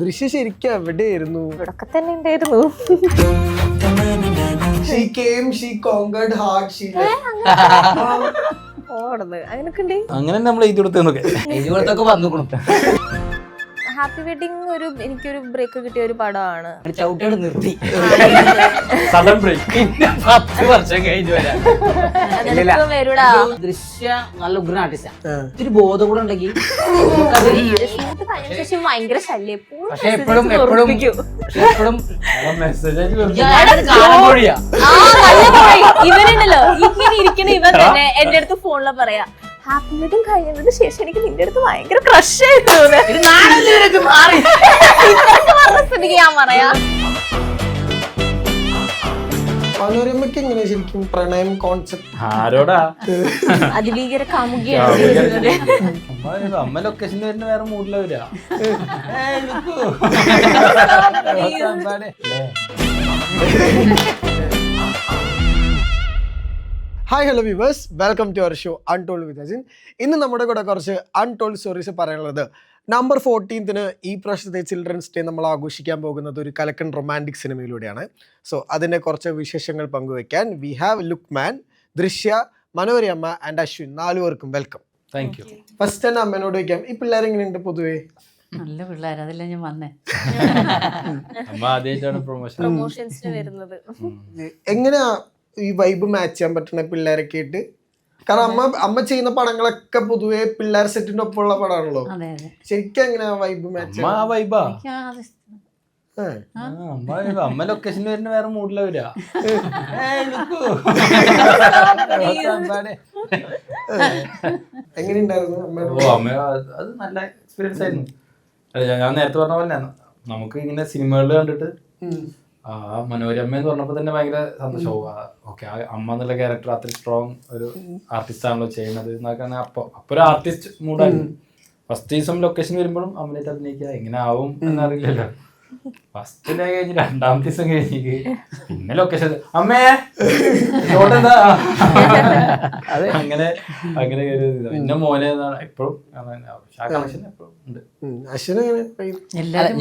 ദൃശ്യ ശരിക്കും എവിടെയായിരുന്നു ഇവിടൊക്കെ തന്നെ ഉണ്ടായിരുന്നു she came she conquered heart she ഓടുന്നത്. അങ്ങനൊക്കെ ഉണ്ട്. അങ്ങനെ നമ്മൾ എഴുതി കൊടുത്തൊക്കെ വന്നു വന്നു. ഹാപ്പി വെഡിങ് ഒരു എനിക്കൊരു ബ്രേക്ക് കിട്ടിയ ഒരു പടമാണ്. ചവിട്ടിയോട് നിർത്തി. സഡൻ ബ്രേക്ക് പിന്നെ പത്ത് വർഷം കഴിഞ്ഞു വരാം. അതെനിക്ക് വരൂടാ. ദൃശ്യ നല്ല ഉഗ്രൻ ആർട്ടിസ്റ്റാ ഇത്തിരി ബോധം കൂടെ ഉണ്ടെങ്കിൽ ഷൂട്ട് കഴിഞ്ഞ ശേഷം ഭയങ്കര ശല്യം. എപ്പോഴും പക്ഷെ എപ്പോഴും എപ്പോഴും പക്ഷെ എപ്പോഴും മെസ്സേജ് കാണുമ്പോഴിയാ ആ, നല്ല boy. ഇവനുണ്ടല്ലോ. ഇങ്ങനെ ഇരിക്കണ ഇവൻ തന്നെ. എന്റെ അടുത്ത് ഫോണിൽ പറയാ. ഹാപ്പി വെഡിങ് കഴിഞ്ഞതിന് ശേഷം എനിക്ക് നിന്റെ അടുത്ത് ഭയങ്കര ക്രഷ് ആയിരുന്നു ഞാൻ പറയാ. മനോരമയ്ക്ക് എങ്ങനെ ശരിക്കും പ്രണയം കോൺസെപ്റ്റ് ആരോടാ? അതിഭീകര കാമുകിയാണ് അമ്മ അമ്മ ലൊക്കേഷൻ വരുന്ന വേറെ മൂഡില വരാ hi hello viewers welcome to our show untold with Ajin ഇന്ന് നമ്മുടെ കൂടെ കുറച്ച് അൺടോൾഡ് സ്റ്റോറീസ് പറയാനുള്ളത്. നമ്പർ ഫോർട്ടീൻത്തിന് ഈ പ്രാവശ്യത്തെ ചിൽഡ്രൻസ് ഡേ നമ്മൾ ആഘോഷിക്കാൻ പോകുന്നത് ഒരു കലക്കൻ റൊമാന്റിക് സിനിമയിലൂടെയാണ് സോ അതിന്റെ കുറച്ച് വിശേഷങ്ങൾ പങ്കുവയ്ക്കാൻ V have look man Drishya Manorama and Ashwin നാലുപേർക്കും welcome thank you first തന്നെ അമ്മേനോട് ചോദിക്കാം ഈ പിള്ളേർ എങ്ങനെയുണ്ട് പൊതുവേ? നല്ല പിള്ളേർ അതല്ല ഞാൻ വന്നേ. അമ്മ ആദ്യമായിട്ടാണ് പ്രൊമോഷൻ പ്രൊമോഷൻസിന് വരുന്നത്. എങ്ങനെയാ ഈ വൈബ് മാച്ച് ചെയ്യാൻ പറ്റുന്ന പിള്ളേരൊക്കെ ആയിട്ട്. കാരണം അമ്മ അമ്മ ചെയ്യുന്ന പടങ്ങളൊക്കെ പൊതുവെ പിള്ളേർ സെറ്റിന്റെ ഒപ്പമുള്ള പടമാണല്ലോ. അതെ അതെ. ശരിക്കും എങ്ങനെയാ വൈബ് മാച്ച് ആ വൈബാ അമ്മ ലൊക്കേഷൻ വരുന്ന വേറെ മൂഡില എങ്ങനെയുണ്ടായിരുന്നു അത് നല്ല എക്സ്പീരിയൻസ് ആയിരുന്നു. അല്ല, ഞാൻ- നേരത്തെ പറഞ്ഞ പോലെ നമുക്ക് ഇങ്ങനെ സിനിമകളിൽ കണ്ടിട്ട്. ആ മനോരമ എന്ന് പറഞ്ഞപ്പോൾ തന്നെ ഭയങ്കര സന്തോഷവും. ഓക്കെ അമ്മ എന്നുള്ള ക്യാരക്ടർ അത്ര സ്ട്രോങ് ഒരു ആർട്ടിസ്റ്റ് ആണല്ലോ ചെയ്യുന്നത് എന്നൊക്കെ അപ്പൊ അപ്പൊ ഒരു ആർട്ടിസ്റ്റ് മൂഡായിരുന്നു ഫസ്റ്റ് ദിവസം ലൊക്കേഷൻ വരുമ്പോഴും അമ്മനായിട്ട് അഭിനയിക്കുക എങ്ങനെ ആവും എന്നറിയില്ലല്ലോ. ഫസ്റ്റ് ഡേ കഴിഞ്ഞ് രണ്ടാമത്തെ ദിവസം കഴിഞ്ഞ് പിന്നെ ലൊക്കേഷൻ അമ്മേ! എന്താ അതെ. അങ്ങനെ അങ്ങനെ. പിന്നെ മോനെ എന്നാണ് എപ്പോഴും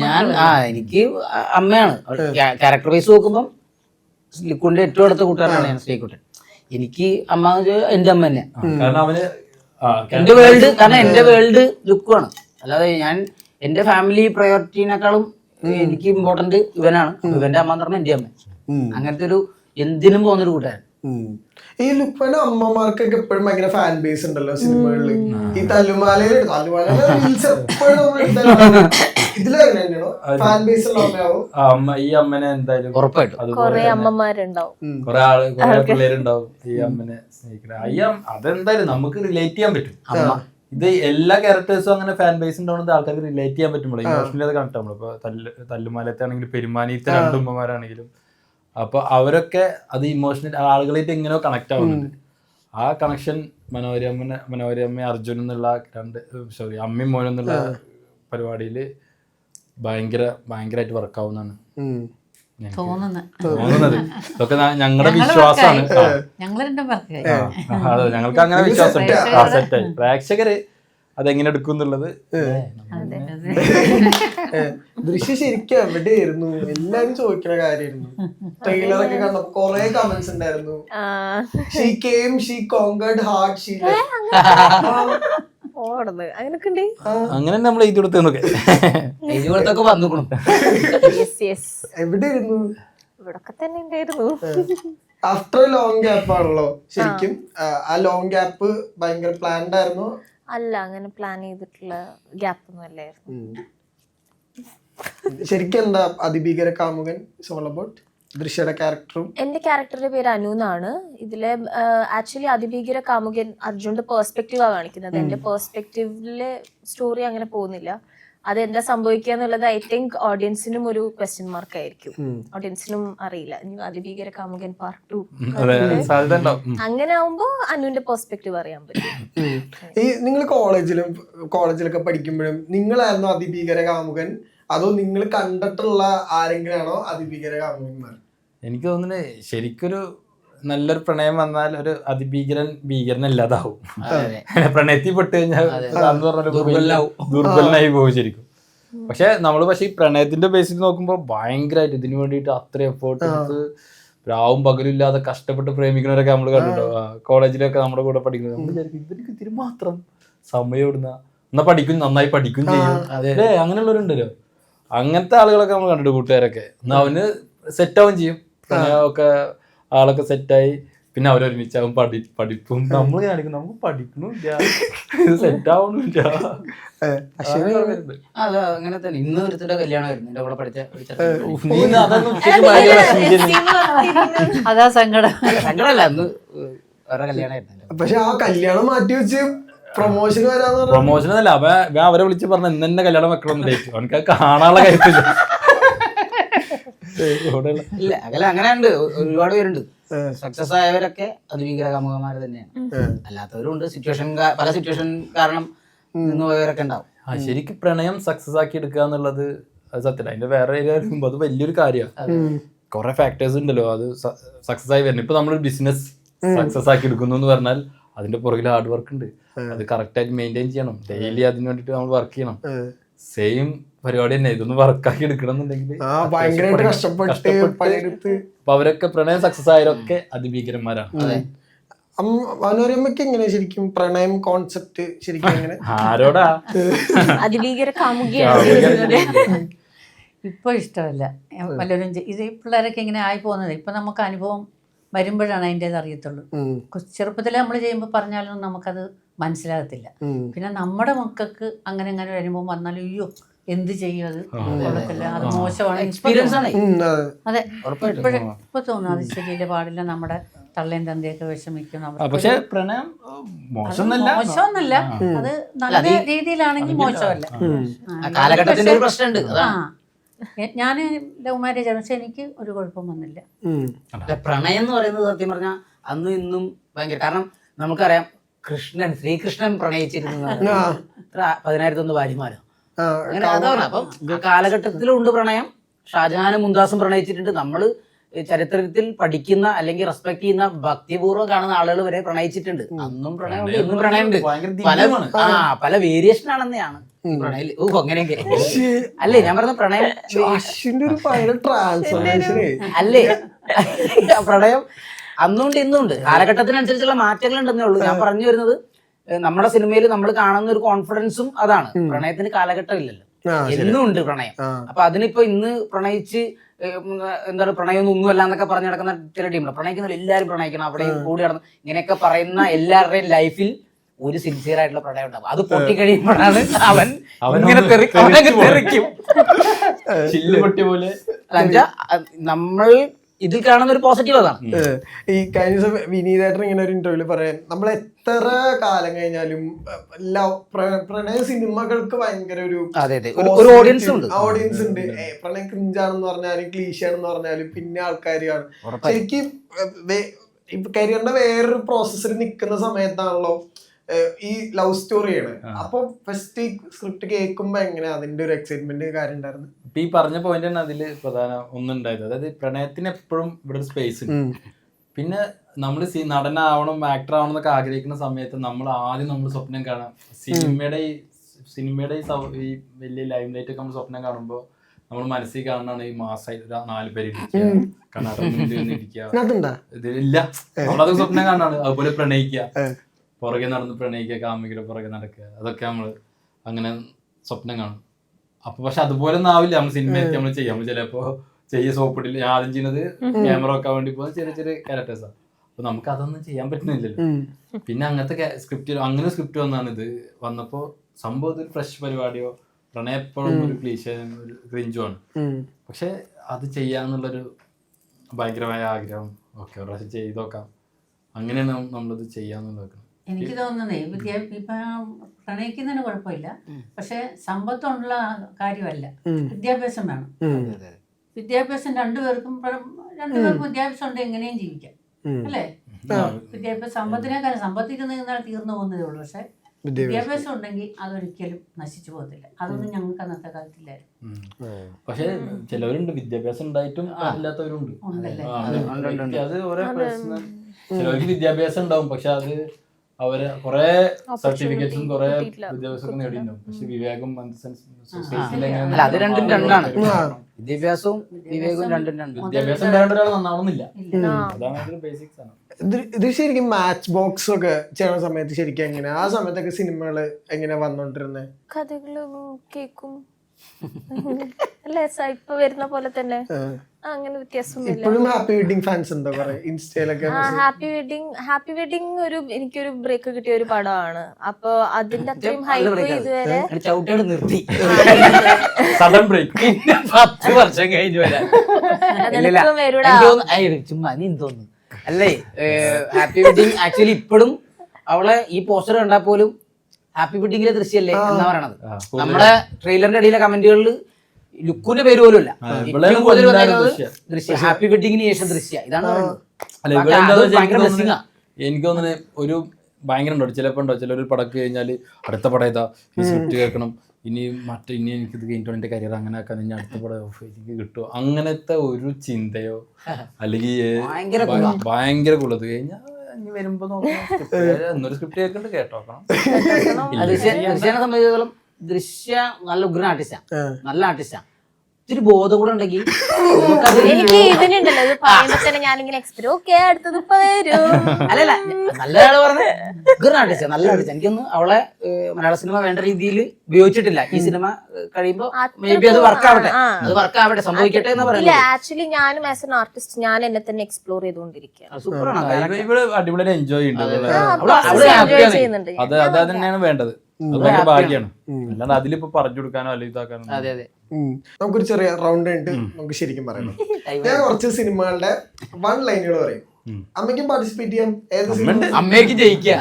ഞാൻ ആ എനിക്ക് അമ്മയാണ്. ക്യാരക്ടർ വൈസ് നോക്കുമ്പോൾ ലിക്കുണ്ട് ഏറ്റവും അടുത്ത കൂട്ടുകാരനാണ് ഞാൻ ശ്രീകുട്ടൻ. എനിക്ക് അമ്മ എന്റെ അമ്മ തന്നെ. കാരണം അവന് ആ, എന്റെ വേൾഡ് കാരണം എന്റെ വേൾഡ് ലുക്കുമാണ് അല്ലാതെ ഞാൻ എന്റെ ഫാമിലി പ്രയോറിറ്റിനേക്കാളും എനിക്ക് ഇമ്പോർട്ടന്റ് ഇവനാണ്. ഇവന്റെ അമ്മ എന്ന് പറഞ്ഞാൽ എന്റെ അമ്മ. അങ്ങനത്തെ ഒരു എന്തിനും പോകുന്നൊരു കൂട്ടുകാരൻ. ഈ ലുപ്പന അമ്മമാർക്കൊക്കെ എപ്പോഴും ഭയങ്കര ഫാൻ ബേസ് ഉണ്ടല്ലോ സിനിമകളിൽ ഈ തല്ലുമാലയിൽ ഈ അമ്മനെ എന്തായാലും കൊറേ അമ്മമാരുണ്ടാവും. കുറെ ആൾ കുറെ പിള്ളേരുണ്ടാവും ഈ അമ്മനെ അതെന്തായാലും നമുക്ക് റിലേറ്റ് ചെയ്യാൻ പറ്റും. അമ്മ. ഇത് എല്ലാ ക്യാരക്ടേഴ്സും അങ്ങനെ ഫാൻ ബേസ് ഉണ്ടാവുന്നത് ആൾക്കാർക്ക് റിലേറ്റ് ചെയ്യാൻ പറ്റുമ്പോൾ ഇമോഷണലി അത് കണക്ട് ആവുമ്പോൾ ഇപ്പൊ തല്ല് തല്ലുമാലത്താണെങ്കിലും പെരുമാനിയത്തെ രണ്ട് ഉമ്മമാരാണെങ്കിലും. അപ്പൊ അവരൊക്കെ അത് ഇമോഷണൽ ആളുകളായിട്ട് എങ്ങനെയോ കണക്ട് ആവുന്നുണ്ട്. ആ കണക്ഷൻ മനോരമ്മ മനോരമ്മ അർജുൻ എന്നുള്ള രണ്ട് സോറി അമ്മയും മോനും എന്നുള്ള പരിപാടിയിൽ ഭയങ്കര ഭയങ്കരമായിട്ട് വർക്ക് തോന്നുന്നത്. ഇതൊക്കെ ഞങ്ങളുടെ വിശ്വാസമാണ് അതെ ഞങ്ങൾക്ക് അങ്ങനെ സെറ്റായി പ്രേക്ഷകര് അതെങ്ങനെ എടുക്കും എന്നുള്ളത്? ദൃശ്യ ശരിക്കും എവിടെയായിരുന്നു? എല്ലാരും ചോദിക്കുന്ന കാര്യമായിരുന്നു ട്രെയിലറൊക്കെ കണ്ടപ്പോ കൊറേ കമന്റ്സ് ഉണ്ടായിരുന്നു. She came she conquered heart she ഓടുന്നത് അങ്ങനൊക്കെ ഉണ്ട് അങ്ങനെ നമ്മൾ എഴുതി കൊടുത്തൊക്കെ എഴുതി വന്നു വന്നുക്കണം. എവിടെയായിരുന്നു? ഇവിടൊക്കെ തന്നെ ഉണ്ടായിരുന്നു. ആഫ്റ്റർ ലോങ് ഗ്യാപ്പ് ആണല്ലോ. ശരിക്കും ആ, ആ ലോങ് ഗ്യാപ്പ് ഭയങ്കര പ്ലാൻഡ് ആയിരുന്നു? അല്ല അങ്ങനെ പ്ലാൻ ചെയ്തിട്ടുള്ള ഗ്യാപ്പ് ഒന്നും അല്ലായിരുന്നു. ശരിക്കും എന്താ അതിഭീകര കാമുകൻ സോൾ അബൌട്ട് ദൃശ്യയുടെ ക്യാരക്ടറും എന്റെ ക്യാരക്ടറിന്റെ പേര് അനു എന്നാണ്. ഇതിലെ ആക്ച്വലി അതിഭീകര കാമുകൻ അർജുന്റെ ആണ് കാണിക്കുന്നത്. എന്റെ പേഴ്സ്പെക്റ്റീവിലെ സ്റ്റോറി അങ്ങനെ പോകുന്നില്ല. അത് എന്താ സംഭവിക്കുക എന്നുള്ളത് ഐ തിങ്ക് ഓഡിയൻസിനും ഒരു ക്വസ്റ്റ്യൻ മാർക്ക് ആയിരിക്കും. ഓഡിയൻസിനും അറിയില്ല. അതിഭീകര കാമുകൻ പാർട്ട് ടു അങ്ങനെ ആവുമ്പോ അനുവിന്റെ പെർസ്പെക്റ്റീവ് അറിയാൻ പറ്റും. ഈ നിങ്ങൾ കോളേജിലും കോളേജിലൊക്കെ പഠിക്കുമ്പോഴും നിങ്ങളായിരുന്നു അതിഭീകര കാമുകൻ. അതോ നിങ്ങൾ കണ്ടിട്ടുള്ള ആരെങ്കിലും ആണോ അതിഭീകര കാമുകന്മാർ? എനിക്ക് തോന്നുന്നത് ശരിക്കൊരു നല്ലൊരു പ്രണയം വന്നാൽ ഒരു അതിഭീകരൻ ഭീകരൻ അല്ലാതാവും പ്രണയത്തിൽ പെട്ട് കഴിഞ്ഞാൽ. ദുർബലനായി പോകും ശരിക്കും. പക്ഷെ നമ്മൾ പക്ഷെ ഈ പ്രണയത്തിന്റെ ബേസിൽ നോക്കുമ്പോൾ ഭയങ്കരമായിട്ട് ഇതിനു വേണ്ടിയിട്ട് അത്ര എഫേർട്ട് എടുത്ത് രാവും പകലും ഇല്ലാതെ കഷ്ടപ്പെട്ട് പ്രേമിക്കുന്നവരൊക്കെ നമ്മൾ കണ്ടിട്ടോ? കോളേജിലൊക്കെ നമ്മുടെ കൂടെ പഠിക്കുന്നത് നമ്മൾ വിചാരിക്കും ഇവർക്ക് ഇതിന് മാത്രം സമയം ഇടുന്ന എന്നാ പഠിക്കും നന്നായി പഠിക്കും ചെയ്യും. അതെ അങ്ങനെയുള്ളവരുണ്ടല്ലോ. അങ്ങനത്തെ ആളുകളൊക്കെ നമ്മൾ കണ്ടിട്ട് കൂട്ടുകാരൊക്കെ. എന്നാ അവന് സെറ്റാവും ചെയ്യും. ഒക്കെ ആളൊക്കെ സെറ്റായി പിന്നെ അവരൊരുമിച്ചാവും പഠി പഠിപ്പും. നമ്മൾ കാണിക്കും നമുക്ക് പഠിക്കണില്ല സെറ്റാവണില്ല അത് അങ്ങനെ തന്നെ. ഇന്ന് ഒരുത്തിന്റെ കല്യാണമായിരുന്നു എന്റെ കൂടെ പഠിച്ച. അതാ സങ്കടം. അല്ല, സങ്കടമല്ല അന്ന് വേറെ കല്യാണം പക്ഷെ ആ കല്യാണം മാറ്റി വെച്ച് പ്രൊമോഷൻ അല്ല അവ ഞാൻ അവരെ വിളിച്ച് പറഞ്ഞ ഇന്ന് തന്നെ കല്യാണം വെക്കണം ഡേറ്റ് അവനക്ക് അത് കാണാനുള്ള കാര്യത്തില്ല ഇല്ല അങ്ങനെ അങ്ങനെ ഉണ്ട് ഒരുപാട് പേരുണ്ട്. സക്സസ് ആയവരൊക്കെ അതിഭീകര കാമുകന്മാർ തന്നെയാണ്. അല്ലാത്തവരും ഉണ്ട് സിറ്റുവേഷൻ പല സിറ്റുവേഷൻ കാരണം നിന്ന് പോയവരൊക്കെ ഉണ്ടാവും. ആ ശരിക്കും പ്രണയം സക്സസ് ആക്കി എടുക്കുക എന്നുള്ളത് സത്യം അതിന്റെ വേറെ അത് വലിയൊരു കാര്യമാണ് കുറെ ഫാക്ടേഴ്സ് ഉണ്ടല്ലോ. അത് സക്സസ് ആയി വരുന്നത് ഇപ്പൊ നമ്മളൊരു ബിസിനസ് സക്സസ് ആക്കി എടുക്കുന്നു എന്ന് പറഞ്ഞാൽ അതിന്റെ പുറകിൽ ഹാർഡ് വർക്ക് ഉണ്ട്. അത് കറക്റ്റ് ആയിട്ട് മെയിന്റെയിൻ ചെയ്യണം. ഡെയിലി അതിന് വേണ്ടിട്ട് നമ്മൾ വർക്ക് ചെയ്യണം. സെയിം പരിപാടി തന്നെ. ഇതൊന്ന് വർക്കാക്കി എടുക്കണം എന്നുണ്ടെങ്കിൽ അപ്പൊ അവരൊക്കെ പ്രണയം സക്സസ് ആയവരൊക്കെ അതിഭീകരന്മാരാണ്. മനോരമയ്ക്ക് എങ്ങനെ ശരിക്കും പ്രണയം കോൺസെപ്റ്റ് ശരിക്കും എങ്ങനെ? ആരോടാ? അതിഭീകര കാമുകിയാണ് ഇപ്പൊ ഇഷ്ടമല്ല. പലരും ഇത് പിള്ളേരൊക്കെ ഇങ്ങനെ ആയി പോകുന്നത്. ഇപ്പൊ നമുക്ക് അനുഭവം വരുമ്പോഴാണ് അതിന്റെത് അറിയത്തുള്ളൂ. ചെറുപ്പത്തിൽ നമ്മൾ ചെയ്യുമ്പോൾ പറഞ്ഞാലും നമുക്കത് മനസ്സിലാകത്തില്ല. പിന്നെ നമ്മുടെ മക്കൾക്ക് അങ്ങനെ അങ്ങനെ വരുമ്പോൾ വന്നാൽ അയ്യോ എന്ത് ചെയ്യും അത്? കൊള്ളത്തില്ല അത് മോശമാണ്. എക്സ്പീരിയൻസ് ആണ്. അതെ. ഇപ്പോഴും ഇപ്പൊ തോന്നുന്നു അത് ശരിയില്ല? പാടില്ല. നമ്മുടെ തള്ളയും തന്തയൊക്കെ വിഷമിക്കും പക്ഷേ പ്രണയം മോശമൊന്നല്ല. മോശമൊന്നുമല്ല അത് നല്ല രീതിയിലാണെങ്കിൽ മോശമല്ല. ആ കാലഘട്ടത്തിന്റെ ഒരു പ്രശ്നമുണ്ട് അതാണ് ഞാൻ ലവ് മാരേജ് ആണ് പക്ഷെ എനിക്ക് ഒരു കുഴപ്പം വന്നില്ല. പ്രണയം എന്ന് പറയുന്നത് സത്യം പറഞ്ഞാൽ അന്നും ഇന്നും ഭയങ്കര കാരണം നമുക്കറിയാം കൃഷ്ണൻ ശ്രീകൃഷ്ണൻ പ്രണയിച്ചിരുന്നു. പതിനായിരത്തൊന്ന് ഭാര്യമാരോ. ആ, അങ്ങനെ അതാണ് അപ്പം കാലഘട്ടത്തിലും ഉണ്ട് പ്രണയം. ഷാജഹാനും മുന്താസും പ്രണയിച്ചിട്ടുണ്ട്. നമ്മൾ ചരിത്രത്തിൽ പഠിക്കുന്ന അല്ലെങ്കിൽ റെസ്പെക്ട് ചെയ്യുന്ന ഭക്തിപൂർവം കാണുന്ന ആളുകൾ വരെ പ്രണയിച്ചിട്ടുണ്ട്. അന്നും പ്രണയമുണ്ട് ഇന്നും പ്രണയമുണ്ട്. പല ആ പല വേരിയേഷൻ ആണെന്നെയാണ്. പ്രണയം ഓ അങ്ങനെയൊക്കെ. അല്ലേ ഞാൻ പറഞ്ഞ പ്രണയം അല്ലേ? പ്രണയം അന്നുണ്ട് ഇന്നുണ്ട്. കാലഘട്ടത്തിനനുസരിച്ചുള്ള മാറ്റങ്ങൾ ഉണ്ടെന്നേ ഉള്ളൂ. ഞാൻ പറഞ്ഞു വരുന്നത് നമ്മുടെ സിനിമയിൽ നമ്മൾ കാണുന്ന ഒരു കോൺഫിഡൻസും അതാണ്. പ്രണയത്തിന് കാലഘട്ടം ഇല്ലല്ലോ എന്നും ഉണ്ട് പ്രണയം. അപ്പൊ അതിനിപ്പോ ഇന്ന് പ്രണയിച്ച് എന്താണ് പ്രണയം എന്താ പറയുക പ്രണയം ഒന്നുമല്ല എന്നൊക്കെ പറഞ്ഞു നടക്കുന്ന ചില ടീമുണ്ട് പ്രണയിക്കുന്ന എല്ലാവരും പ്രണയിക്കണം. അവിടെ കൂടി നടന്ന് ഇങ്ങനെയൊക്കെ പറയുന്ന എല്ലാവരുടെയും ലൈഫിൽ ഒരു സിൻസിയർ ആയിട്ടുള്ള പ്രണയം ഉണ്ടാവും. അത് പൊട്ടിക്കഴിയുമ്പോഴാണ് അവൻ അവൻ ഇങ്ങനെ. തെറിക്കും. നമ്മൾ ഇതിൽ കാണുന്ന ഒരു പോസിറ്റീവ് അതാണ്. ഈ കഴിഞ്ഞ ദിവസം വിനീതേട്ടൻ ഇങ്ങനെ ഒരു ഇന്റർവ്യൂൽ പറയാൻ നമ്മൾ എത്ര കാലം കഴിഞ്ഞാലും ലവ് പ്രണയ സിനിമകൾക്ക് ഭയങ്കര ഒരു ഓഡിയൻസ് ഉണ്ട്. ഓഡിയൻസ് ഉണ്ട്. പ്രണയ ക്രിഞ്ചാണെന്ന് പറഞ്ഞാലും ക്ലീഷാണെന്ന് പറഞ്ഞാലും പിന്നെ ആൾക്കാർ കാണും. ശരിക്കും കരിയറിന്റെ വേറൊരു പ്രോസസ്സിൽ നിൽക്കുന്ന സമയത്താണല്ലോ ഈ ലവ് സ്റ്റോറിയാണ് അപ്പൊ ഫസ്റ്റ് സ്ക്രിപ്റ്റ് കേൾക്കുമ്പോ എങ്ങനെ അതിന്റെ ഒരു എക്സൈറ്റ്മെന്റ് കാര്യം ഉണ്ടായിരുന്നു? ഇപ്പൊ ഈ പറഞ്ഞ പോയിന്റ് തന്നെ അതിൽ പ്രധാന ഒന്നുണ്ടായത്. അതായത് പ്രണയത്തിന് എപ്പോഴും ഇവിടെ ഒരു സ്പേസ് ഉണ്ട്. പിന്നെ നമ്മൾ നടനാവണം ആക്ടർ ആവണം എന്നൊക്കെ ആഗ്രഹിക്കുന്ന സമയത്ത് നമ്മൾ ആദ്യം നമ്മൾ സ്വപ്നം കാണാം. സിനിമയുടെ ഈ സിനിമയുടെ ഈ ഈ വലിയ ലൈം ലൈറ്റ് ഒക്കെ നമ്മൾ സ്വപ്നം കാണുമ്പോൾ നമ്മൾ മനസ്സിൽ കാണുന്നതാണ് ഈ മാസമായിട്ട് ഒരു നാല് പേര് ഇരിക്കുക. അതുണ്ടാ ഇതിലില്ല. നമ്മളത് സ്വപ്നം കാണാണ്. അതുപോലെ പ്രണയിക്കുക. പുറകെ നടന്ന് പ്രണയിക്കുക കാമികയുടെ പുറകെ നടക്കുക അതൊക്കെ നമ്മൾ അങ്ങനെ സ്വപ്നം കാണും. അപ്പൊ പക്ഷെ അതുപോലെ ഒന്നും ആവില്ല. നമ്മൾ സിനിമയൊക്കെ നമ്മൾ ചെയ്യാം. നമ്മൾ ചിലപ്പോ ചെയ്യ സോപ്പിട്ടില്ല ഞാൻ ആദ്യം ചെയ്യുന്നത് ക്യാമറ വെക്കാൻ വേണ്ടി പോകുന്ന ചെറിയ ചെറിയ ക്യാരക്ടേഴ്സാണ് അപ്പൊ നമുക്ക് അതൊന്നും ചെയ്യാൻ പറ്റുന്നില്ലല്ലോ. പിന്നെ അങ്ങനത്തെ സ്ക്രിപ്റ്റ് അങ്ങനെ സ്ക്രിപ്റ്റ് വന്നാണ് ഇത്. വന്നപ്പോ സംഭവം ഫ്രഷ് പരിപാടിയോ പ്രണയപ്പോഴും ഒരു ക്ലീശ ഒരു ക്രിഞ്ചുമാണ് പക്ഷെ അത് ചെയ്യാന്നുള്ളൊരു ഭയങ്കരമായ ആഗ്രഹം ഓക്കെ ഒരു പ്രാവശ്യം ചെയ്ത് നോക്കാം. അങ്ങനെയാണ് നമ്മളിത് ചെയ്യാന്നുള്ളത്. എനിക്ക് തോന്നുന്നേ വിദ്യാഭ്യാസം ഇപ്പൊ പ്രണയിക്കുന്നതിന് കുഴപ്പമില്ല. പക്ഷെ സമ്പത്തുള്ള കാര്യമല്ല. വിദ്യാഭ്യാസം വേണം. വിദ്യാഭ്യാസം രണ്ടുപേർക്കും രണ്ടുപേർക്കും വിദ്യാഭ്യാസം ഉണ്ട് എങ്ങനെയും ജീവിക്കാം. അല്ലേ? വിദ്യാഭ്യാസം സമ്പത്തിനേക്കാൾ സമ്പത്തിരുന്ന് നിന്നാൽ തീർന്നു പോകുന്നതേ ഉള്ളൂ. പക്ഷെ വിദ്യാഭ്യാസം. ഉണ്ടെങ്കിൽ അതൊരിക്കലും നശിച്ചു പോകത്തില്ല. അതൊന്നും ഞങ്ങൾക്ക് അന്നത്തെ കാലത്തില്ലായിരുന്നു. പക്ഷെ ചിലവരുണ്ട് വിദ്യാഭ്യാസം ഉണ്ടായിട്ടും ഇല്ലാത്തവരുണ്ട് അത് ഓരോ ചിലവർക്ക് വിദ്യാഭ്യാസം ഉണ്ടാവും പക്ഷെ അത് അവർ കുറെ സർട്ടിഫിക്കറ്റ്സും കുറെ വിദ്യാഭ്യാസം വിദ്യാഭ്യാസമൊക്കെ നേടിയിട്ടുണ്ടാവും പക്ഷെ വിവേകം അല്ല, അത് രണ്ടും രണ്ടാണ്. വിദ്യാഭ്യാസവും വിവേകവും രണ്ടും രണ്ടും. വിദ്യാഭ്യാസം വേണ്ട ഒരാൾ നന്നാവണമെന്നില്ല. അതാണ് ബേസിക്സ് ആണ്. ഇത് ശരിക്കും മാച്ച് ബോക്സ് ഒക്കെ ചെയ്യണ സമയത്ത് ശരിക്കും എങ്ങനെ ആ സമയത്തൊക്കെ സിനിമകൾ എങ്ങനെ വന്നോണ്ടിരുന്നത് കഥകളും കേക്കും. ഇപ്പൊ വരുന്ന പോലെ തന്നെ. അങ്ങനെ വ്യത്യാസമൊന്നുമില്ല. ഇപ്പോഴും ഹാപ്പി വെഡിങ് ഫാൻസ് ഉണ്ടോ? കുറെ ഇൻസ്റ്റയിലൊക്കെ ഹാപ്പി വെഡിങ് ഹാപ്പി വെഡിങ് ഒരു എനിക്കൊരു ബ്രേക്ക് കിട്ടിയ ഒരു പടമാണ്. അപ്പൊ അതിന്റെ അത്രയും ഹൈപ്പ് ഇതുവരെ ചവിട്ടിയോട് നിർത്തി. സഡൻ ബ്രേക്ക് പത്ത് വർഷം കഴിഞ്ഞു വരാൻ. ചുമ്മാ നീ തോന്നുന്നു? അല്ലേ ഹാപ്പി വെഡിങ് ആക്ച്വലി ഇപ്പോഴും അവളെ ഈ പോസ്റ്റർ കണ്ടാൽ പോലും ഹാപ്പി വെഡിങ്ങിലെ ദൃശ്യല്ലേ എന്നാ പറയണത്? നമ്മുടെ ട്രെയിലറിന്റെ ഇടയിലെ കമന്റുകളിൽ ലുക്കുന്റെ പേര് പോലും ഇല്ല. ഏറ്റവും കൂടുതൽ വന്നേക്കുന്നത് ദൃശ്യം. ഹാപ്പി വെഡിങ്ങിന് ശേഷം ദൃശ്യ. ഇതാണ് പറയുന്നത്. എനിക്ക്. തോന്നുന്നത് ഒരു ഭയങ്കര ഉണ്ടോ? ചിലപ്പോ ഉണ്ടോ? ചിലർ പടക്ക് കഴിഞ്ഞാൽ അടുത്ത പടം ഏതാ ഈ സ്ക്രിപ്റ്റ് കേൾക്കണം. ഇനി മറ്റേ ഇനി എനിക്ക് ഇത് കഴിഞ്ഞിട്ട് എന്റെ കരിയർ അങ്ങനെ ആക്കാൻ ഇനി അടുത്ത പടം ഓഫ് എനിക്ക് കിട്ടുമോ അങ്ങനത്തെ ഒരു ചിന്തയോ? അല്ലെങ്കിൽ ഭയങ്കര കൂടുതൽ കഴിഞ്ഞാൽ ഇനി വരുമ്പോ നോക്കണം. സ്ക്രിപ്റ്റ് കേൾക്കണ്ട് കേട്ടോക്കണം. ദൃശ്യനെ സംബന്ധിച്ചിടത്തോളം ദൃശ്യ നല്ല ഉഗ്രൻ ആർട്ടിസ്റ്റാ നല്ല ആർട്ടിസ്റ്റാ ഇത്തിരി ബോധം കൂടെ ഉണ്ടെങ്കിൽ എനിക്ക് ഇതിനുണ്ടല്ലോ ഇത് പറയുമ്പോ തന്നെ ഞാനിങ്ങനെ എക്സ്പെക്ട് ഓക്കെ അടുത്തത് ഇപ്പൊ വരും. അല്ലല്ല നല്ല ആൾ പറഞ്ഞ ഉഗ്രൻ ആർട്ടിസ്റ്റാ നല്ല ആർട്ടിസ്റ്റ് എനിക്കൊന്ന് അവളെ മലയാള സിനിമ വേണ്ട രീതിയിൽ ഉപയോഗിച്ചിട്ടില്ല. ഈ സിനിമ കഴിയുമ്പോൾ കഴിയുമ്പോ മേ ബി അത് വർക്ക് ആവട്ടെ. അത് വർക്ക് ആവട്ടെ സംഭവിക്കട്ടെ എന്ന് പറയുന്നത്. ആക്ച്വലി ഞാനും ആസ് എൻ ആർട്ടിസ്റ്റ് ഞാൻ എന്നെ തന്നെ എക്സ്പ്ലോർ ചെയ്തുകൊണ്ടിരിക്കുകയാണ് അടിപൊളി ഇവിടെ അടിപൊളിയായി എൻജോയ്. ചെയ്യുന്നുണ്ട്. അത് അത് തന്നെയാണ് വേണ്ടത്. അത് ഭയങ്കര ഭാഗ്യാണ്. അല്ലാണ്ട് അതിലിപ്പോ പറഞ്ഞു കൊടുക്കാനോ അല്ലെങ്കിൽ ഇതാക്കാനോ അതെ അതെ. നമുക്കൊരു ചെറിയ റൗണ്ട് ഉണ്ട് നമുക്ക് ശരിക്കും പറയണം ഞാൻ കുറച്ച് സിനിമകളുടെ വൺ ലൈനുകൾ പറയും. അമ്മയ്ക്കും പാർട്ടിസിപ്പേറ്റ് ചെയ്യാം. ഏത് സിനിമ? അമ്മയ്ക്ക് ജയിക്കുക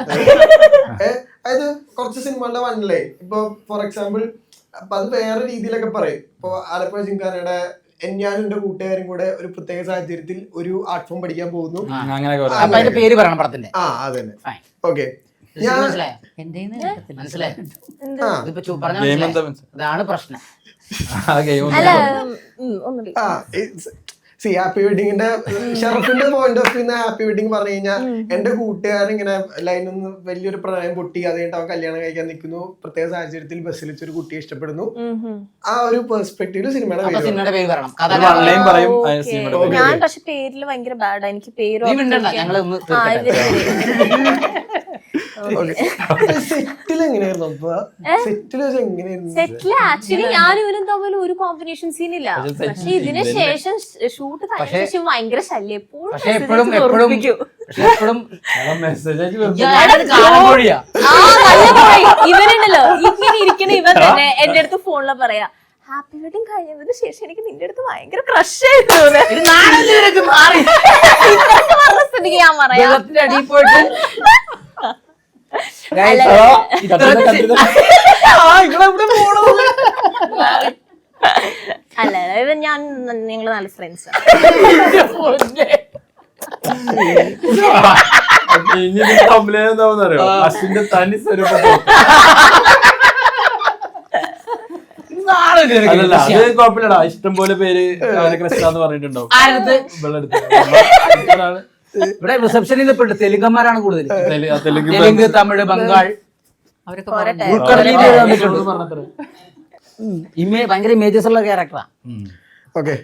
അതായത് കുറച്ച് സിനിമകളുടെ വൺ ലൈൻ ഇപ്പൊ ഫോർ എക്സാമ്പിൾ അപ്പൊ അത് വേറെ രീതിയിലൊക്കെ പറയും. ഇപ്പൊ ആലപ്പുഴ ചിങ്കാനയുടെ ഞാനും എന്റെ കൂട്ടുകാരും കൂടെ ഒരു പ്രത്യേക സാഹചര്യത്തിൽ ഒരു ആർട്ട് ഫോം പഠിക്കാൻ പോകുന്നു. ആ അതന്നെ. ഓക്കെ മനസ്സിലായോ? എന്റെ മനസ്സിലായോ? എന്ത്? ആ ഇതിപ്പോ ചു- പറഞ്ഞാ ഗെയിം മനസ്സിലായോ? മനസ്സിലായി ഇതാണ് പ്രശ്നം. ആ ഗെയിം അല്ല ഉം, ഒന്നുകൂടി ആ സി ഹാപ്പി വെഡിങ്ങിന്റെ ഷെറഫിന്റെ പോയിന്റ് ഓഫ് വ്യൂന്ന് ഹാപ്പി വെഡിങ് പറഞ്ഞു കഴിഞ്ഞാൽ എന്റെ കൂട്ടുകാരൻ ഇങ്ങനെ ലൈനിൽ നിന്ന് വലിയൊരു പ്രണയം പൊട്ടി അത് കഴിഞ്ഞിട്ട് അവൻ കല്യാണം കഴിക്കാൻ നിൽക്കുന്നു പ്രത്യേക സാഹചര്യത്തിൽ ബസ്സിൽ വെച്ച് ഒരു കുട്ടിയെ ഇഷ്ടപ്പെടുന്നു. ഉം, ഉം. ആ ഒരു പെർസ്പെക്റ്റീവിൽ സിനിമയുടെ അപ്പൊ പേര് സിനിമയുടെ പേര് പറയണം കഥ ഓക്കേ. സിനിമയുടെ പേര് ഞാൻ പക്ഷെ പേരിൽ ഭയങ്കര ബാഡാ എനിക്ക് പേര് നീ മിണ്ടണ്ട ഞങ്ങൾ ഒന്ന് ആ, തീർക്കട്ടെ. ഇവർ സെറ്റിൽ എങ്ങനെയായിരുന്നു അപ്പൊ? സെറ്റിൽ എങ്ങനെയായിരുന്നു? സെറ്റിൽ ആക്ച്വലി ഞാനും ഇവനും തമ്മിൽ ഒരു കോമ്പിനേഷൻ സീൻ ഇല്ല. പക്ഷെ ഇതിന് ശേഷം ഷൂട്ട് ശേഷം ഭയങ്കര ശല്യം. എപ്പോഴും എപ്പോഴും ഇവനുണ്ടല്ലോ. ഇങ്ങനെ ഇരിക്കണ ഇവൻ തന്നെ എന്റെ അടുത്ത് ഫോണിൽ പറയാ ഹാപ്പി വെഡിങ് കഴിഞ്ഞതിന് ശേഷം എനിക്ക് നിന്റെ അടുത്ത് ഭയങ്കര ക്രഷ് ആയിരുന്നു ഞാൻ പറയാം. അല്ല, ഞാൻ നിങ്ങൾ നല്ല ഫ്രണ്ട്സ്. ഇനി അറിയോ അശ്വിന്റെ തനി സ്വരൂപം അല്ലല്ല അത് ദൃശ്യം? കുഴപ്പമില്ലടാ. ഇഷ്ടം പോലെ പേര് കൃഷ്ണ എന്ന് പറഞ്ഞിട്ടുണ്ടാവും. ഇവിടെ റിസപ്ഷനിൽ പെട്ട് തെലുങ്കന്മാരാണ് കൂടുതൽ. തെലു- തെലുങ്ക് തമിഴ് ബംഗാൾ. ഇമേ ഭയങ്കര ഇമേജസ് ഉള്ള ക്യാരക്ടറാ. ഓക്കെ.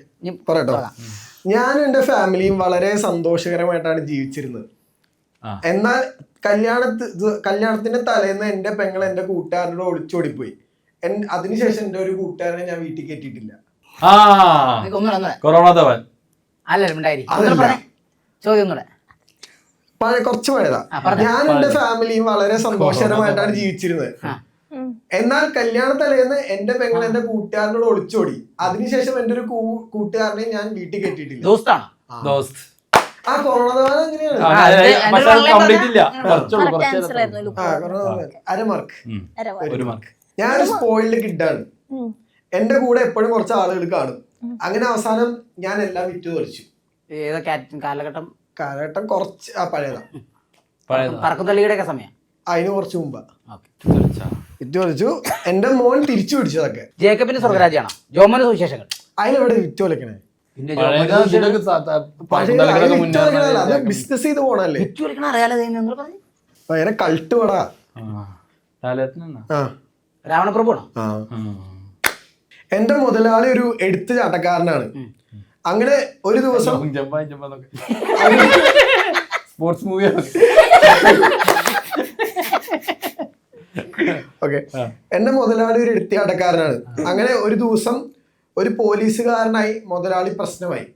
പറയട്ടോ. ഞാനും എന്റെ ഫാമിലിയും വളരെ സന്തോഷകരമായിട്ടാണ് ജീവിച്ചിരുന്നത്. ആ. എന്നാൽ കല്യാണത്തി കല്യാണത്തിന്റെ തലേന്ന് എന്റെ പെങ്ങൾ എന്റെ കൂട്ടുകാരനോട് ഒളിച്ചോടിപ്പോയി. അതിനുശേഷം എന്റെ ഒരു കൂട്ടുകാരനെ ഞാൻ വീട്ടിൽ ഒന്നുകൂടെ കൊറോണ തവൻ അല്ല. ചോദ്യം കൂടെ പഴയ കുറച്ച് പഴയതാ ഞാൻ എന്റെ ഫാമിലിയും വളരെ സന്തോഷകരമായിട്ടാണ് ജീവിച്ചിരുന്നത്. എന്നാൽ കല്യാണ തലേന്ന് എന്റെ പെങ്ങൾ എന്റെ കൂട്ടുകാരനോട് ഒളിച്ചോടി. അതിനുശേഷം എന്റെ ഒരു കൂട്ടുകാരനെ ഞാൻ വീട്ടിൽ കെട്ടിയിട്ടില്ല. ആ. കൊറോണ എങ്ങനെയാണ്? അരമാർക്ക് മാർക്ക് ഞാനൊരു സ്പോയിൽഡ് കിഡാണ്. എന്റെ കൂടെ എപ്പോഴും കുറച്ച് ആളുകൾ കാണും. അങ്ങനെ അവസാനം ഞാൻ എല്ലാം വിറ്റു തൊളിച്ചു കാലഘട്ടം? കാലഘട്ടം കുറച്ച് ആ പഴയതാ. പഴയതാ. പറക്കുതള്ളിയുടെ ഒക്കെ സമയം. അതിന് കുറച്ച് മുമ്പാ. വിറ്റ് വലിച്ചു എന്റെ മോൻ തിരിച്ചു പിടിച്ചതൊക്കെ. ജേക്കബിന്റെ സ്വർഗരാജ്യമാണോ? ജോമന സുവിശേഷങ്ങൾ. അതിലെവിടെ വിറ്റ് വലിക്കണേ ബിസിനസ് ചെയ്ത് പോണല്ലേ വിറ്റു അറിയാലോ ഇത് നിങ്ങൾ പറഞ്ഞു. ഭയങ്കര കൾട്ട് പടാ. എന്റെ മുതലാളി ഒരു എടുത്തു ചാട്ടക്കാരനാണ് അങ്ങനെ ഒരു ദിവസം സ്പോർട്സ് മൂവിയാണ് ഓക്കെ എന്റെ മുതലാളി ഒരു എടുത്തിയാട്ടക്കാരനാണ്. അങ്ങനെ ഒരു ദിവസം ഒരു പോലീസുകാരനായി മുതലാളി പ്രശ്നമായി.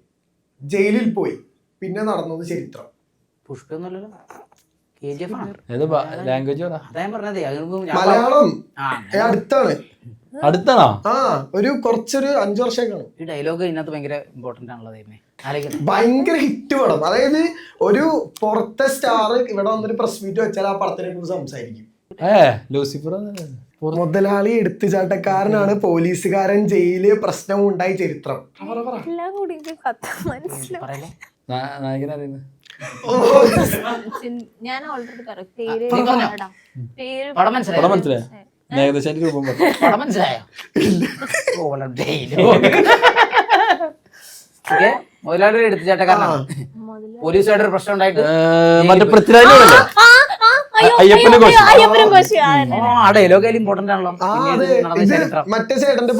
ജയിലിൽ പോയി. പിന്നെ നടന്നത് ചരിത്രം. മലയാളം. അടുത്താണ്. അടുത്താണോ ആ ഒരു കുറച്ചൊരു അഞ്ചു വർഷം കാണും. ഈ ഡയലോഗ് ഇതിനകത്ത് ഭയങ്കര ഇമ്പോർട്ടന്റ് ആണല്ലോ ദൈവമേ. ഭയങ്കര ഹിറ്റ് പടം. അതായത് ഒരു പുറത്തെ സ്റ്റാർ ഇവിടെ വന്നൊരു പ്രസ് മീറ്റ് വെച്ചാൽ ആ പടത്തിനെ കുറിച്ച് സംസാരിക്കും. ഏ ലൂസിഫർ മുതലാളി എടുത്തുചാട്ടക്കാരനാണ് പോലീസുകാരൻ ജയിൽ പ്രശ്നം ഉണ്ടായി ചരിത്രം എല്ലാം കൂടി ഇത് കഥ മനസ്സിലാവും പറയല്ലേ? നായകൻ അറിയുന്നത് ഞാൻ ഓൾറെഡി പറയാം പേര്? പറയടാ. പേര് പടം മനസ്സിലായോ? പടം മനസ്സിലായോ. ഏകദേശം രൂപം മനസ്സിലായോ? മുതലാളി എടുത്തു ചേട്ടക്കാരനാണ്. പോലീസുമായിട്ട് ഒരു പ്രശ്നം ഉണ്ടായിട്ട് മറ്റേ ഡയലോഗ് ഇമ്പോർട്ടന്റ് ആണല്ലോ. മറ്റേ ചേട്ടന്റെ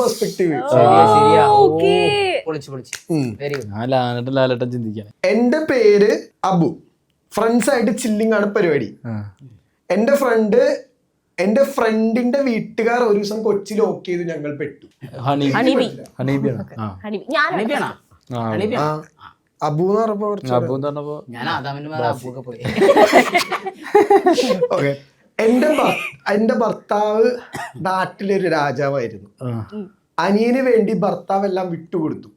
ലാലേട്ടൻ എന്റെ പേര് അബു. ഫ്രണ്ട്സ് ആയിട്ട് ചില്ലിങ് ആണ് പരിപാടി. എന്റെ ഫ്രണ്ട് എന്റെ ഫ്രണ്ടിന്റെ വീട്ടുകാർ ഒരു ദിവസം കൊച്ചി ലോക്ക് ചെയ്ത് ഞങ്ങൾ പെട്ടു. ഹണിബി. ഹണീബിയാണ്? അബു എന്ന് പറഞ്ഞപ്പോ കുറച്ച് അപ്പൊ എന്ന് പറഞ്ഞപ്പോ ഞാൻ പോയി. ഓക്കെ. എന്റെ എന്റെ ഭർത്താവ് നാട്ടിലൊരു രാജാവായിരുന്നു. അനിയന് വേണ്ടി ഭർത്താവ് എല്ലാം വിട്ടുകൊടുത്തു.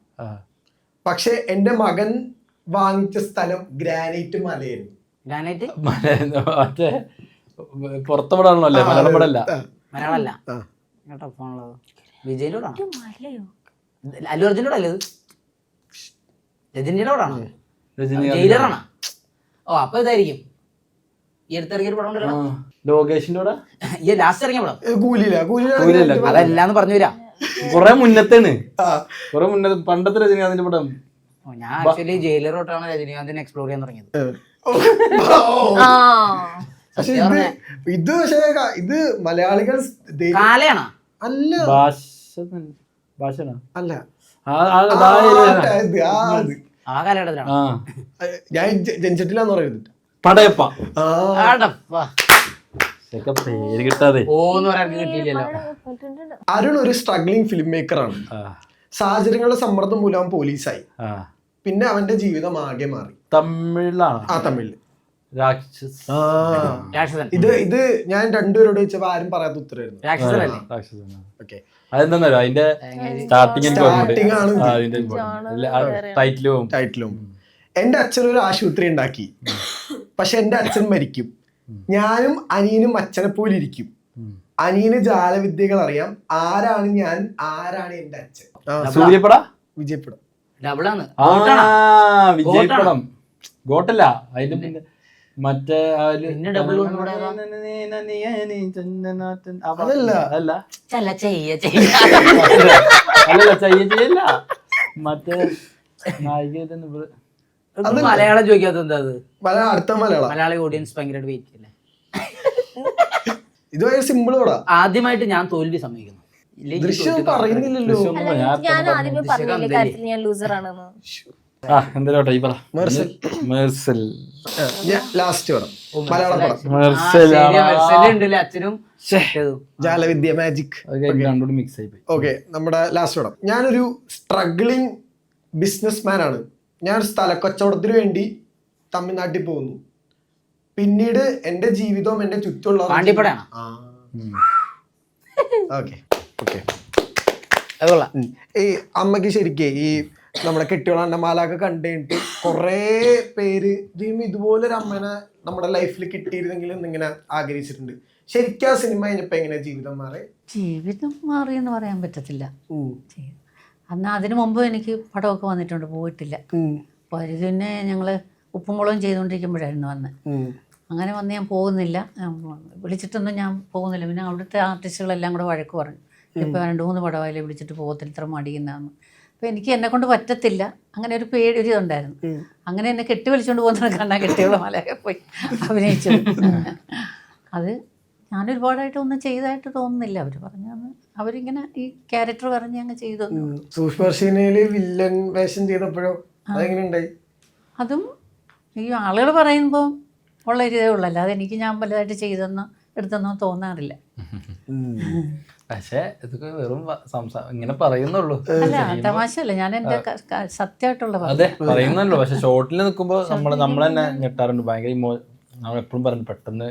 പക്ഷെ എന്റെ മകൻ വാങ്ങിച്ച സ്ഥലം ഗ്രാനൈറ്റ് മലയായിരുന്നു. ഗ്രാനൈറ്റ് മല- പുറത്തെ പടമാണല്ലോ അല്ലേ മലയാളം പടമല്ല. മലയാളമല്ല. കേട്ടോ ഫോണുള്ളത് അല്ലു അല്ലേ ജയിലറാണോ? ഓ അപ്പൊ ഇതായിരിക്കും. ഈ പടം ഉണ്ടല്ലോ. ലോകേഷിന്റെ കൂടെ? ഈ ലാസ്റ്റ് ഇറങ്ങിയ പടം. അതല്ലാന്ന് പറഞ്ഞു തരാം. കൊറേ മുന്നത്തേണ്. കൊറേ മുന്നത്ത് പണ്ടത്തെ രജനീകാന്തിന്റെ പടം. ഓ, ഞാൻ ആക്ച്വലി ജയിലർ തൊട്ടാണ് രജനീകാന്തിനെ എക്സ്പ്ലോർ ചെയ്യാൻ തുടങ്ങിയത്. ആ. പക്ഷെ ഇത് ഇത് പക്ഷേ ഇത് മലയാളികൾ ദേ- കാലയാണോ അല്ല ഭാഷ ഭാഷണോ അല്ല ആ കാലഘട്ടത്തിലാണ് ഞാൻ ജനിച്ചിട്ടില്ലെന്ന് പറയുന്നത് പടയപ്പ പേര് കിട്ടാതെ അരുൺ ഒരു സ്ട്രഗ്ലിംഗ് ഫിലിം മേക്കർ ആണ് സാഹചര്യങ്ങളുടെ സമ്മർദ്ദം മൂലം പോലീസായി പിന്നെ അവന്റെ ജീവിതം ആകെ മാറി തമിഴിലാണ് ആ ആ രാക്ഷസൻ. ഇത് ഇത് ഞാൻ രണ്ടുപേരോട് ചോദിച്ചപ്പോ ആരും പറയാത്ത ഉത്തരവായിരുന്നു രാക്ഷസനല്ലേ? ഓക്കെ. അതെന്താന്നറിയോ? അതിന്റെ സ്റ്റാർട്ടിങ് എനിക്ക് ആണ് ഓർമ്മയുണ്ട്. ആ, അതിന്റെ ടൈറ്റിൽ പോകും ടൈറ്റിലും എന്റെ അച്ഛൻ ഒരു ആശുപത്രി ഉണ്ടാക്കി. പക്ഷെ എന്റെ അച്ഛൻ മരിക്കും. ഞാനും അനിയനും അച്ഛനെ പോലെ ഇരിക്കും. അനിയന് ജാലവിദ്യകൾ അറിയാം. ആരാണ് ഞാൻ? ആരാണ് എന്റെ അച്ഛൻ? ആ, സൂര്യപ്പട? വിജയപ്പെടും. ഡബിളാണ് ആ? വിജയപ്പടം. ഗോട്ടല്ല. അതിന്റെ പിന്നെ മറ്റേ. അതല്ല. ചെയ്യ ചെയ്യ അല്ലല്ല ചെയ്യ ചെയ്യല്ല മറ്റേ നായിക മലയാളം ചോദിക്കാത്ത എന്താ മലയാളം അടുത്ത മലയാളം മലയാളി ഓഡിയൻസ് ഭയങ്കരമായിട്ട് വെയിറ്റ് ചെയ്യില്ലേ ഇത് ഭയങ്കര സിമ്പിൾ ആദ്യമായിട്ട് ഞാൻ തോൽവി സമ്മതിക്കുന്നു ദൃശ്യം പറയുന്നില്ലല്ലോ ഞാൻ ആദ്യമേ പറഞ്ഞില്ലേ കാര്യത്തിൽ ഞാൻ ലൂസർ ലാസ്റ്റ് പടം മലയാളം പടം. അച്ഛനും? ജാലവിദ്യ മാജിക് മിക്സ് ആയി പോയി. ഓക്കെ നമ്മുടെ ലാസ്റ്റ് പടം ഞാനൊരു സ്ട്രഗ്ലിംഗ് ബിസിനസ് മാൻ ആണ്. ഞാൻ സ്ഥല കച്ചവടത്തിന് വേണ്ടി തമിഴ്നാട്ടിൽ പോകുന്നു. പിന്നീട് എന്റെ ജീവിതവും എന്റെ ചുറ്റുമുള്ള ഓക്കെ ഓക്കെ ഈ അമ്മയ്ക്ക് ശരിക്കേ ഈ നമ്മുടെ കെട്ടിയോള മാലൊക്കെ കണ്ടു കഴിഞ്ഞിട്ട് കുറേ പേര് ദൈവം ഇതുപോലെ ഒരു അമ്മനെ നമ്മുടെ ലൈഫിൽ കിട്ടിയിരുന്നെങ്കിൽ ഇങ്ങനെ ആഗ്രഹിച്ചിട്ടുണ്ട്. ശരിക്കും ആ സിനിമ കഴിഞ്ഞപ്പോ എങ്ങനെ ജീവിതം മാറി ജീവിതം മാറി എന്ന് പറയാൻ പറ്റത്തില്ല. അന്ന് അതിനു മുമ്പ് എനിക്ക് പടമൊക്കെ വന്നിട്ടുണ്ട് പോയിട്ടില്ല. അപ്പോൾ അത് പിന്നെ ഞങ്ങൾ ഉപ്പുമുളകും ചെയ്തുകൊണ്ടിരിക്കുമ്പോഴായിരുന്നു വന്ന്. അങ്ങനെ വന്ന് ഞാൻ പോകുന്നില്ല. ഞാൻ വിളിച്ചിട്ടൊന്നും ഞാൻ പോകുന്നില്ല. പിന്നെ അവിടുത്തെ ആർട്ടിസ്റ്റുകളെല്ലാം കൂടെ വഴക്ക് പറഞ്ഞു. ഇപ്പോൾ രണ്ട് മൂന്ന് പടമായാലും വിളിച്ചിട്ട് പോകത്തില്ല. ഇത്ര മടിയുന്നതെന്ന്. അപ്പോൾ എനിക്ക് എന്നെ കൊണ്ട് പറ്റത്തില്ല. അങ്ങനെ ഒരു പേടി ഒരു ഇതുണ്ടായിരുന്നു. അങ്ങനെ എന്നെ കെട്ടി വലിച്ചുകൊണ്ട് പോകുന്ന കണ്ണാ കെട്ടിയുള്ള മലയൊക്കെ പോയി അഭിനയിച്ചു അത് ഞാൻ ഒരുപാടായിട്ട് ഒന്നും ചെയ്തതായിട്ട് തോന്നുന്നില്ല. അവർ പറഞ്ഞു അവരിങ്ങനെ ഈ ക്യാരക്ടർ പറഞ്ഞ് അങ്ങ് ചെയ്തു. വില്ലൻ വേഷം ചെയ്തപ്പോഴോ അതെങ്ങനെയുണ്ടായി? അതും ഈ ആളുകൾ പറയുമ്പോൾ ഉള്ള ഒരു ഇതേ ഉള്ളൂ. അല്ലാതെ എനിക്ക് ഞാൻ വലുതായിട്ട് ചെയ്തെന്നോ എടുത്തെന്നോ തോന്നാറില്ല. പക്ഷെ ഇതൊക്കെ വെറും സംസാരം ഇങ്ങനെ പറയുന്നുള്ളൂ. തമാശയല്ല. ഞാൻ എന്റെ സത്യമായിട്ടുള്ള അതെ പറയുന്നല്ലോ പക്ഷെ ഷോർട്ടിൽ നിൽക്കുമ്പോൾ നമ്മൾ നമ്മൾ തന്നെ ഞെട്ടാറുണ്ട്. ഭയങ്കര ഇമോ നമ്മൾ എപ്പോഴും പറഞ്ഞു പെട്ടെന്ന്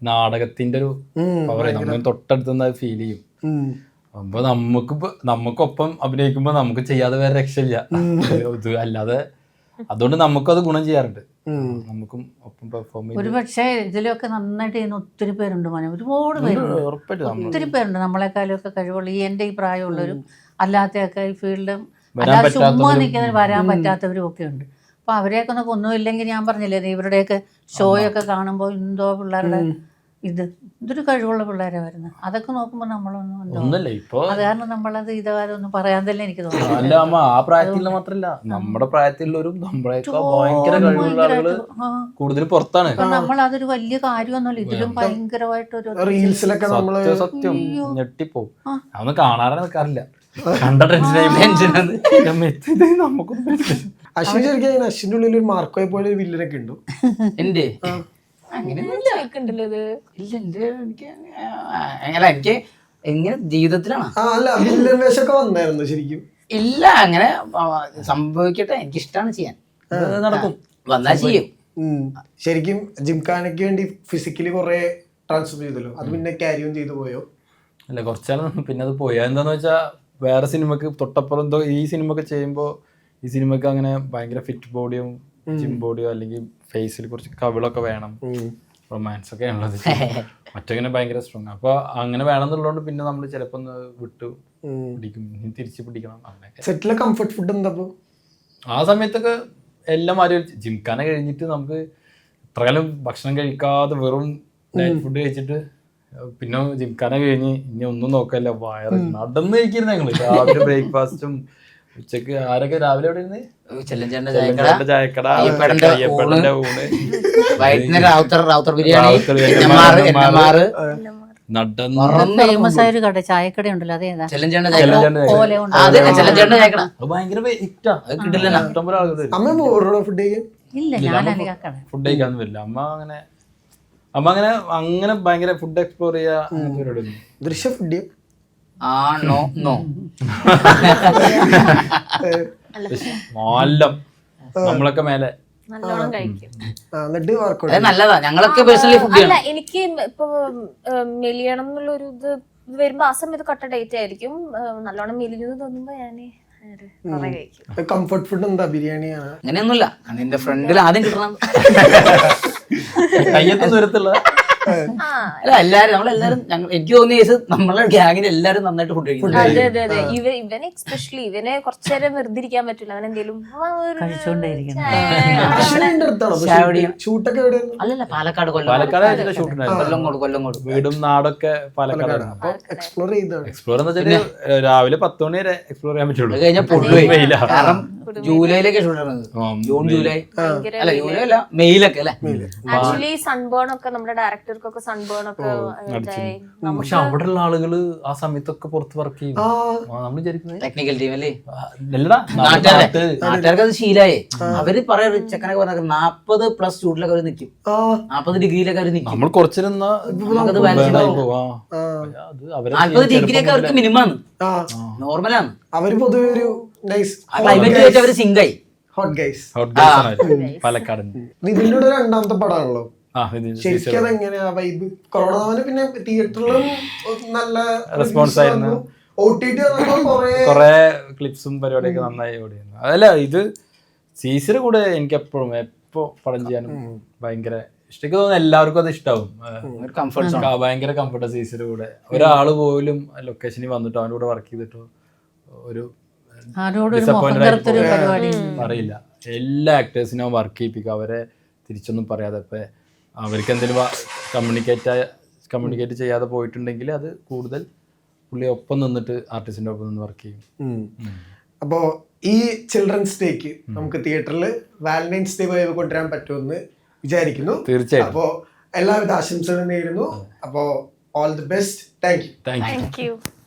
നാടകത്തിന്റെ ഒരു പവർ നമ്മൾ തൊട്ടടുത്തുനിന്ന് അത് ഫീൽ ചെയ്യും. അപ്പൊ നമുക്ക് നമുക്കൊപ്പം അഭിനയിക്കുമ്പോ നമുക്ക് ചെയ്യാതെ വേറെ രക്ഷയില്ല. ഇത് അല്ലാതെ അതുകൊണ്ട് നമുക്കും അത് ഗുണം ചെയ്യാറുണ്ട്. നമുക്കും ഒപ്പം പെർഫോം ഒരു പക്ഷേ ഇതിലൊക്കെ നന്നായിട്ട് ചെയ്യുന്ന ഒത്തിരി പേരുണ്ട് മോനെ. ഒരുപാട് പേരുണ്ട്. ഒത്തിരി പേരുണ്ട്. നമ്മളെക്കാളും ഒക്കെ കഴിവുള്ള ഈ എന്റെ ഈ പ്രായമുള്ളവരും അല്ലാത്തയൊക്കെ ഈ ഫീൽഡും വരാൻ അല്ലാതെ ചുമ്മാ പറ്റാത്തവരും. നിൽക്കുന്നവർ വരാൻ പറ്റാത്തവരും ഒക്കെ ഉണ്ട്. അപ്പൊ അവരെയൊക്കെ ഒന്നും ഒന്നുമില്ലെങ്കിൽ ഞാൻ പറഞ്ഞില്ലേ ഇവരുടെയൊക്കെ ഷോയൊക്കെ കാണുമ്പോൾ എന്തോ പിള്ളേരുടെ ഇത് ഇതൊരു കഴിവുള്ള പിള്ളേരെ വരുന്നത് അതൊക്കെ നോക്കുമ്പോൾ നമ്മളൊന്നും ഇപ്പൊ അത് കാരണം നമ്മളത് ഇതവാരൊന്നും പറയാൻ തന്നെ എനിക്ക് തോന്നുന്നു അല്ല അമ്മ ആ പ്രായത്തിലുള്ള മാത്രല്ല. നമ്മുടെ പ്രായത്തിലുള്ളവരും നമ്മളെക്കാൾ ഭയങ്കര കഴിവുള്ള ആളുകൾ ആ. കൂടുതൽ പുറത്താണ്. അപ്പൊ നമ്മൾ അതൊരു വലിയ കാര്യമൊന്നുമല്ല. ഇതിലും ഭയങ്കരമായിട്ടൊരു റീൽസിലൊക്കെ സത്യം. അതൊന്നും കാണാറേ നിൽക്കാറില്ല. കണ്ട ടെൻഷൻ നമുക്കൊന്നും അശ്വിൻ ശരിക്കും അശ്വിന്റെ ഉള്ളിൽ ഒരു മാർക്കോയെ പോലെ ഒരു വില്ലനൊക്കെ ഉണ്ടോ? എന്റെ കേൾക്കുന്നുണ്ടല്ലോ ഇത്. ഇല്ല എന്റെ എനിക്ക് അല്ല എനിക്ക് എങ്ങനെ ജീവിതത്തിലാണ്. ആ അല്ല വില്ലൻ വേഷമൊക്കെ വന്നായിരുന്നു ശരിക്കും. ഇല്ല അങ്ങനെ ആ, സംഭവിക്കട്ടെ എനിക്ക് ഇഷ്ടമാണ് ചെയ്യാൻ നടക്കും. വന്നാ ചെയ്യും. ഉം. ശരിക്കും ജിംഖാനയ്ക്ക് വേണ്ടി ഫിസിക്കലി കുറെ ട്രാൻസ്ഫർ ചെയ്തല്ലോ. അത് പിന്നെ ക്യാരി ഓൺ ചെയ്തു പോയോ? അല്ല കുറച്ചാലും പിന്നെ അത് പോയി. എന്താന്ന് വെച്ചാൽ വേറെ സിനിമക്ക് തൊട്ടപ്പുറം എന്തോ ഈ സിനിമ ഒക്കെ ചെയ്യുമ്പോൾ ഈ സിനിമക്ക് അങ്ങനെ ഭയങ്കര ഫിറ്റ് ബോഡിയും ജിം ബോഡിയോ അല്ലെങ്കിൽ ഫേസിൽ കുറച്ച് കവിളൊക്കെ വേണം. റൊമാൻസ് ഒക്കെ ഉള്ളത് മറ്റങ്ങനെ ഭയങ്കര സ്ട്രോങ് അപ്പൊ അങ്ങനെ വേണമെന്നുള്ളതുകൊണ്ട് പിന്നെ നമ്മൾ ചിലപ്പോ ഒന്ന് വിട്ടു പിടിക്കും. തിരിച്ചു പിടിക്കണം. അങ്ങനെയൊക്കെ. സെറ്റിലെ കംഫർട്ട് ഫുഡ് എന്താ ആ സമയത്തൊക്കെ എല്ലാം മാറി. ജിംഖാന കഴിഞ്ഞിട്ട് നമുക്ക് ഇത്രകാലം ഭക്ഷണം കഴിക്കാതെ വെറും നൈറ്റ് ഫുഡ് കഴിച്ചിട്ട് പിന്നെ ജിംഖാന കഴിഞ്ഞ് ഇനി ഒന്നും നോക്കല്ല. വയറ് നടന്നിരിക്കുന്ന ഞങ്ങൾ. രാവിലെ ബ്രേക്ക്ഫാസ്റ്റും ഉച്ചയ്ക്ക് ആരൊക്കെ രാവിലെ എവിടെ ഇരുന്ന്? ഫേമസ് ആയ ഒരു കട ചായക്കട ഉണ്ടല്ലോ അതേതാ? ഇല്ല ഞാൻ ഫുഡ് കഴിക്കാന്ന് വരില്ല. അമ്മ അങ്ങനെ അമ്മ അങ്ങനെ അങ്ങനെ ഭയങ്കര ഫുഡ് എക്സ്പ്ലോർ ചെയ്യാ ദൃശ്യ ഫുഡ് ആ നോ നോ. നല്ല നമ്മളൊക്കെ മേലെ. നല്ലോണം കഴിക്കും. അത് നല്ലതാ. ഞങ്ങളൊക്കെ പേഴ്സണലി ഫുഡ് അല്ല എനിക്ക് ഇപ്പൊ മെലിയണം എന്നുള്ള ഒരു ഇത് വരുമ്പോ ആ സമയത്ത് കട്ട ഡേറ്റ് ആയിരിക്കും. നല്ലോണം മെലിഞ്ഞു തോന്നുമ്പോ ഞാൻ കംഫർട്ട് ഫുഡ് എന്താ? ബിരിയാണിയാണ് അങ്ങനെയൊന്നുമില്ല. നിന്റെ ഫ്രണ്ടിൽ ആദ്യം കിട്ടണം. കയ്യത്തെ ദൂരത്തുള്ള അല്ല എല്ലാരും നമ്മളെല്ലാരും ഞങ്ങൾ എനിക്ക് തോന്നിയ കേസ് നമ്മളെ ഗ്യാങ്ങിൽ എല്ലാരും നന്നായിട്ട് ഫുഡ് കഴിക്കും. അതെ അതെ അതെ. ഇവ ഇവനെ എക്സ്പെഷ്യലി ഇവനെ കുറച്ചു നേരം വെറുതെ ഇരിക്കാൻ പറ്റില്ല അവൻ എന്തെങ്കിലും. ഷൂട്ടൊക്കെ അല്ലല്ല പാലക്കാട് കൊല്ലം. പാലക്കാട് ഷൂട്ട് ഉണ്ടായിരുന്നു കൊല്ലങ്കോട് കൊല്ലങ്കോട് വീടും നാടൊക്കെ പാലക്കാടാണ് അപ്പൊ എക്സ്പ്ലോർ ചെയ്താണ് എക്സ്പ്ലോർ എന്ന് വെച്ചാൽ രാവിലെ പത്ത് മണി വരെ എക്സ്പ്ലോർ ചെയ്യാൻ പറ്റുള്ളൂ. അത് കഴിഞ്ഞാൽ വെയിലാ. കാരണം ജൂലൈയിലേക്ക് ഷൂട്ട് ആ, ജൂൺ ജൂലൈ. അല്ല ജൂലൈ അല്ല മെയ്യിലൊക്കെ അല്ലെ? ആക്ച്വലി സൺബേൺ ഒക്കെ നമ്മുടെ ഡയറക്ടർക്കൊക്കെ സൺബേൺ ഒക്കെ പക്ഷെ അവിടെയുള്ള ആളുകൾ ആ സമയത്തൊക്കെ പുറത്ത് വർക്ക് ചെയ്യും. നമ്മൾ വിചാരിക്കുന്നത് ടെക്നിക്കൽ ടീം അല്ലേ? നാട്ടുകാർക്ക് അത് ശീലായേ. അവർ പറയാ ചെക്കനൊക്കെ പറഞ്ഞ നാപ്പത് പ്ലസ് ചൂടിലൊക്കെ അവർ നിൽക്കും നാപ്പത് ഡിഗ്രിയിലൊക്കെ അവർ നിൽക്കും നമ്മൾ കുറച്ചിരുന്ന നാൽപ്പത് ഡിഗ്രി ഒക്കെ അവർക്ക് മിനിമം ആ. നോർമലാണ് അവർ പൊതുവെ ഒരു ക്ലൈമറ്റ് വെച്ച് അവർ സിങ്കായി ഹോട്ട് ഗൈസ് ഹോട്ട് പാലക്കാട്. രണ്ടാമത്തെ പടമാണല്ലോ ശരിക്കും അതെങ്ങനെയാ വൈബ് കൊറോണ തവണ പിന്നെ തിയേറ്ററിലും നല്ല റെസ്പോൺസ് ആയിരുന്നു. കൊറേ കൊറേ ക്ലിപ്സും പരിപാടിയൊക്കെ നന്നായി ഓടിയിരുന്നു. അതല്ല ഇത് സീസറ് കൂടെ എനിക്ക് എപ്പോഴും എപ്പോ പടം ചെയ്യാനും ഭയങ്കര ഇഷ്ടം തോന്നുന്നു എല്ലാവർക്കും അത് ഇഷ്ടാവും. ഭയങ്കര കംഫർട്ട് സീസർ കൂടെ. ഒരാൾ പോലും ലൊക്കേഷനിൽ വന്നിട്ടോ അവന്റെ കൂടെ വർക്ക് ചെയ്തിട്ടോ ഒരു കറുത്തൊരു അറിയില്ല എല്ലാ ആക്ടേഴ്സിനും വർക്ക് ചെയ്യിപ്പിക്കുക അവരെ തിരിച്ചൊന്നും പറയാതെ ഇപ്പം അവർക്ക് എന്തെങ്കിലും കമ്മ്യൂണിക്കേറ്റ് കമ്മ്യൂണിക്കേറ്റ് ചെയ്യാതെ പോയിട്ടുണ്ടെങ്കിൽ അത് കൂടുതൽ പുള്ളി ഒപ്പം നിന്നിട്ട് ആർട്ടിസ്റ്റിന്റെ ഒപ്പം നിന്ന് വർക്ക് ചെയ്യും. അപ്പോൾ അപ്പോ ഈ ചിൽഡ്രൻസ് ഡേക്ക് നമുക്ക് തിയേറ്ററിൽ വാലന്റൈൻസ് ഡേ വൈവ് കൊണ്ടുവരാൻ പറ്റുമെന്ന് വിചാരിക്കുന്നു. തീർച്ചയായും അപ്പോ എല്ലാവിധ ആശംസകളും നേരുന്നു. അപ്പോ all the best thank you thank you